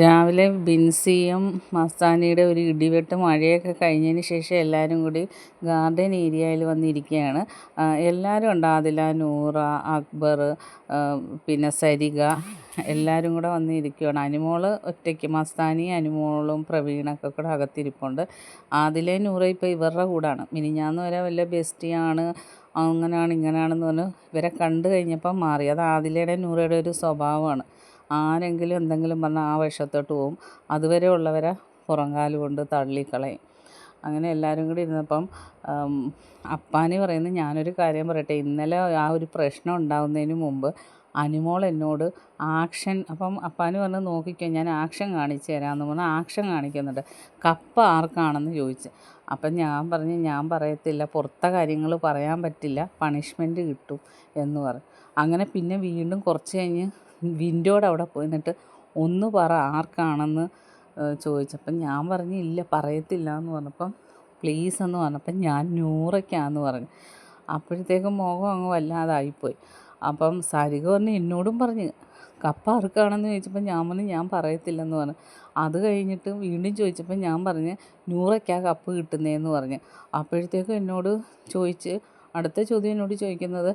രാവിലെ ബിൻസിയും മസ്താനിയുടെ ഒരു ഇടിവെട്ട് മഴയൊക്കെ കഴിഞ്ഞതിന് ശേഷം എല്ലാവരും കൂടി ഗാർഡൻ ഏരിയയിൽ വന്നിരിക്കുകയാണ്. എല്ലാവരും ഉണ്ട്? ആദില നൂറ അക്ബർ പിന്നെ സരിക എല്ലാവരും കൂടെ വന്നിരിക്കുകയാണ്. അനുമോൾ ഒറ്റയ്ക്ക് മസ്താനി അനുമോളും പ്രവീണൊക്കെ കൂടെ അകത്തിരിപ്പുണ്ട്. ആദില നൂറ ഇപ്പോൾ ഇവരുടെ കൂടാണ്. മിനിഞ്ഞാന്ന് വരെ വല്ല ബെസ്റ്റിയാണ് അങ്ങനെയാണ് ഇങ്ങനെയാണെന്ന് പറഞ്ഞ് ഇവരെ കണ്ടു കഴിഞ്ഞപ്പം മാറി. അത് ആദിലയുടെ നൂറയുടെ ഒരു സ്വഭാവമാണ്. ആരെങ്കിലും എന്തെങ്കിലും പറഞ്ഞാൽ ആ വശത്തോട്ട് പോവും. അതുവരെ ഉള്ളവരെ പുറംകാൽ കൊണ്ട് തള്ളിക്കളയും. അങ്ങനെ എല്ലാവരും കൂടി ഇരുന്നപ്പം അപ്പാനി പറയുന്നത് ഞാനൊരു കാര്യം പറയട്ടെ. ഇന്നലെ ആ ഒരു പ്രശ്നം ഉണ്ടാകുന്നതിന് മുമ്പ് അനുമോൾ എന്നോട് ആക്ഷൻ അപ്പം അപ്പാനി പറഞ്ഞ് നോക്കിക്കോ ഞാൻ ആക്ഷൻ കാണിച്ചു തരാമെന്ന് പറഞ്ഞാൽ ആക്ഷൻ കാണിക്കുന്നുണ്ട്. കപ്പ ആർക്കാണെന്ന് ചോദിച്ചു. അപ്പം ഞാൻ പറഞ്ഞ് ഞാൻ പറയത്തില്ല. പുറത്തെ കാര്യങ്ങൾ പറയാൻ പറ്റില്ല. പണിഷ്മെന്റ് കിട്ടും എന്ന് പറഞ്ഞു. അങ്ങനെ പിന്നെ വീണ്ടും കുറച്ച് കഴിഞ്ഞ് വിൻഡോയുടെ അവിടെ പോയി. നിന്നിട്ട് ഒന്ന് പറ ആർക്കാണെന്ന് ചോദിച്ചപ്പം ഞാൻ പറഞ്ഞു ഇല്ല പറയത്തില്ല എന്ന് പറഞ്ഞപ്പം പ്ലീസ് എന്ന് പറഞ്ഞപ്പം ഞാൻ നൂറയ്ക്കാന്ന് പറഞ്ഞു. അപ്പോഴത്തേക്കും മുഖം അങ്ങ് വല്ലാതായിപ്പോയി. അപ്പം സരിക പറഞ്ഞ് എന്നോടും പറഞ്ഞ്. കപ്പ ആർക്കാണെന്ന് ചോദിച്ചപ്പോൾ ഞാൻ പറഞ്ഞു ഞാൻ പറയത്തില്ലെന്ന് പറഞ്ഞു. അത് കഴിഞ്ഞിട്ട് വീണ്ടും ചോദിച്ചപ്പോൾ ഞാൻ പറഞ്ഞ് നൂറയ്ക്കാ കപ്പ് കിട്ടുന്നതെന്ന് പറഞ്ഞ്. അപ്പോഴത്തേക്കും എന്നോട് ചോദിച്ച് അടുത്ത ചോദ്യം എന്നോട് ചോദിക്കുന്നത്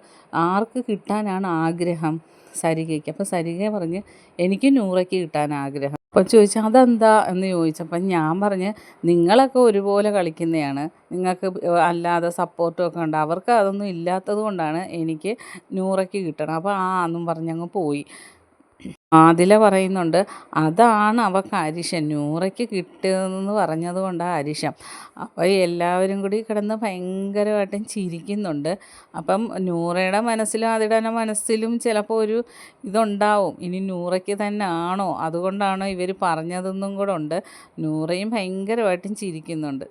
ആർക്ക് കിട്ടാനാണ് ആഗ്രഹം സരികയ്ക്ക്? അപ്പോൾ സരിക പറഞ്ഞ് എനിക്ക് നൂറയ്ക്ക് കിട്ടാൻ ആഗ്രഹം. അപ്പോൾ ചോദിച്ചാൽ അതെന്താ? എന്ന് ചോദിച്ചപ്പം ഞാൻ പറഞ്ഞ് നിങ്ങളൊക്കെ ഒരുപോലെ കളിക്കുന്നതാണ് നിങ്ങൾക്ക് അല്ലാതെ സപ്പോർട്ടും ഒക്കെ ഉണ്ട്. അവർക്ക് അതൊന്നും ഇല്ലാത്തത് കൊണ്ടാണ് എനിക്ക് നൂറയ്ക്ക് കിട്ടണം. അപ്പോൾ ആ എന്നും പറഞ്ഞങ്ങ് പോയി. ആദില പറയുന്നുണ്ട് അതാണ് അവൾക്ക് അരിശം നൂറയ്ക്ക് കിട്ടുമെന്ന് പറഞ്ഞത് കൊണ്ടാണ് അരിശം. അപ്പോൾ എല്ലാവരും കൂടി കിടന്ന് ഭയങ്കരമായിട്ടും ചിരിക്കുന്നുണ്ട്. അപ്പം നൂറയുടെ മനസ്സിലും ആദിലയുടെ മനസ്സിലും ചിലപ്പോൾ ഒരു ഇതുണ്ടാവും. ഇനി നൂറയ്ക്ക് തന്നെ ആണോ? അതുകൊണ്ടാണോ ഇവർ പറഞ്ഞതെന്നും കൂടെ ഉണ്ട്. നൂറയും ഭയങ്കരമായിട്ടും ചിരിക്കുന്നുണ്ട്.